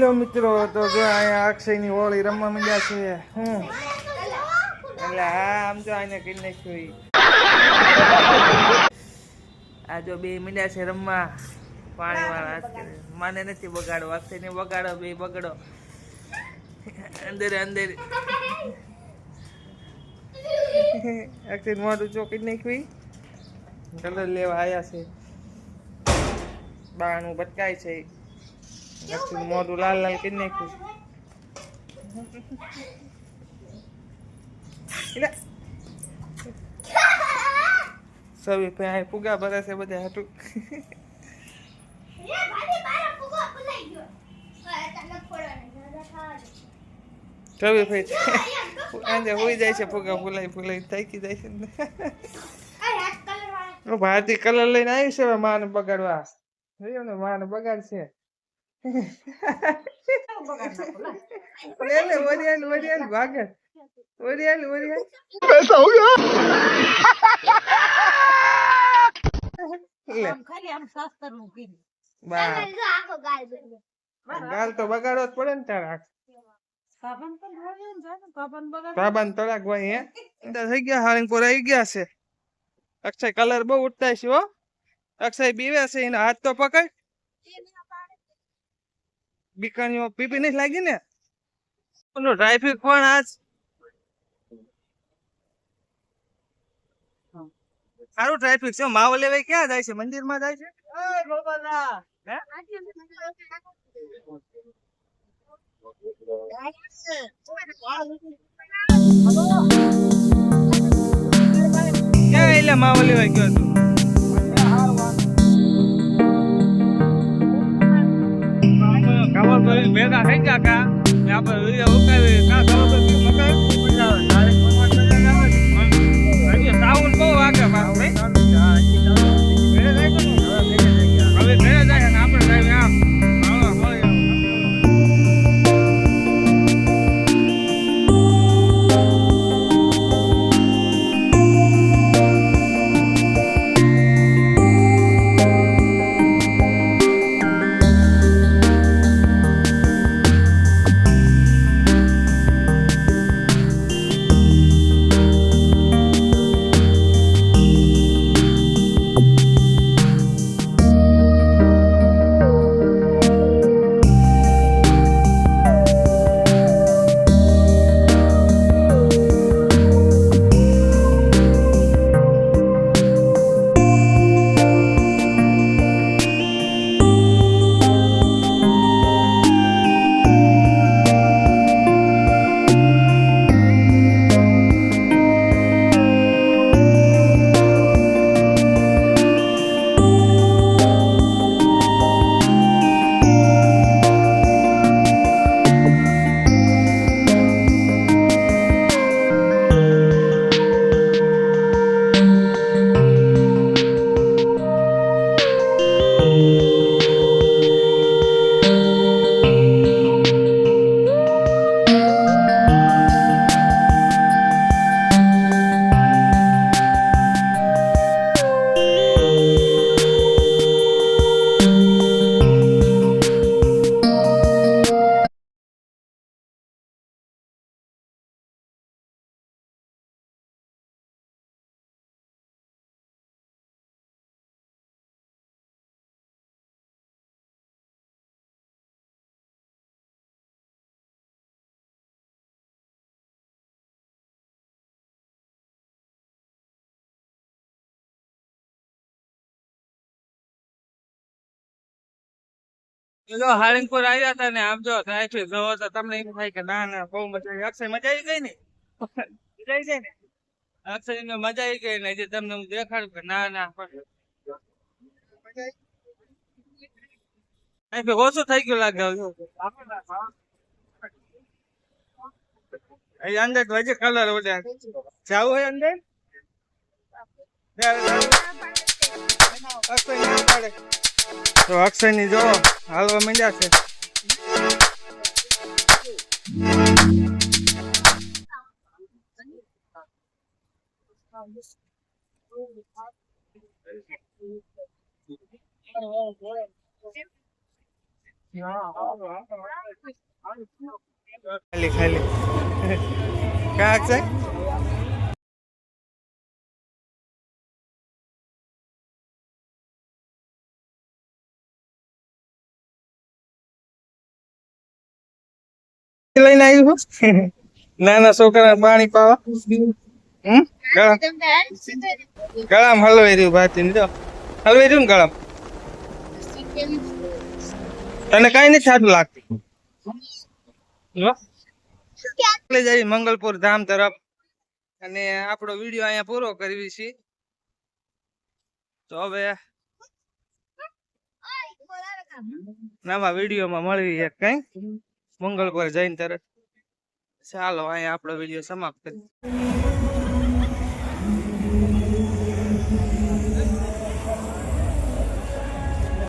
Hello મિત્રો તો જો અહીંયા અક્ષયની હોળી રમવા માંડ્યા છે. હું એટલે હા, આમ જો આને કઈ નાખ્યું. આ જો બે મીંડ્યા છે રમવા. પાણી વાળા માને નથી બગાડો અક્ષયને બગાડો, બે બગડો. અંદર અંદર. અક્ષય મોઢું ચોકી નાખ્યું. કલર લેવા આવ્યા છે. બાણું બટકાય છે અક્ષયનું મોઢું લાલ લાલ કરી નાખ્યું એટલે સવી ભાઈ ફુગા ભરે છે બધા હાટું. સવી ભાઈ આજે હોઈ જાય છે ફુગા ફૂલાઈ ફૂલાઈ થાકી જાય છે ભારતી કલર લઈને આવી છે. હવે માને બગાડવા. ને માને બગાડશે. ઓરિયાલ ઓરિયાલ ઓરિયાલ ભાગે ઓરિયાલ ઓરિયાલ ऐसा हो गया લે ખાલી આમ શાસ્ત્રનું કીધું. બા ગાલ તો બગાડવો જ પડે ને તારા સાબન પણ ભાવ્યો ને જાને, સાબન બગાડ. બાબાને તળાક ભાઈ હે અંદર થઈ ગયા હાળીંગપુર આવી ગયા છે અક્ષય કલર બહુ ઉઠતા છે હો અક્ષય બીવે છે એનો હાથ તો પકડ બીકાનીઓ પીપી નહીં લાગી ને? ટ્રાફિક પણ આજ સારું ટ્રાફિક છે. માવો લેવાય ક્યાં જાય છે? મંદિરમાં જાય છે? ક્યાં એટલે માવો લેવાય ગયો તું? El Venga, venga acá. જો હાળીંગપુર આવ્યા હતા ને આમ જો ટ્રાફિક જોવો તો તમને એમ થાય કે ના ના, બહુ મજા આવી. અક્ષય મજા આવી ગઈ ને? મજા આવી ને? અક્ષય ને મજા આવી ગઈ ને જે તમને હું દેખાડું કે ના ના ઓછું થઈ ગયું લાગે અહીં અંદર હજી કલર ઓડ્યા જાવું હોય અંદર? અક્ષય તો અક્ષયની જો હાલવા માંડ્યા છે ખાલી ખાલી કાક છે લઈને આવ્યું નાના છોકરા પાણી પાવા. હલવાઈ રહ્યું ભાતી હલવાઈ રહ્યું ને ગળામ? તને કઈ નથી સાચું લાગતું? મંગલપુર ધામ તરફ. અને આપણો વીડિયો અહીંયા પૂરો કરવી છે. તો હવે નવા વિડીયોમાં મળવી એક કઈ મંગળપુર જઈને તરત ચાલો અહીંયા આપણો વીડિયો સમાપ્ત કરી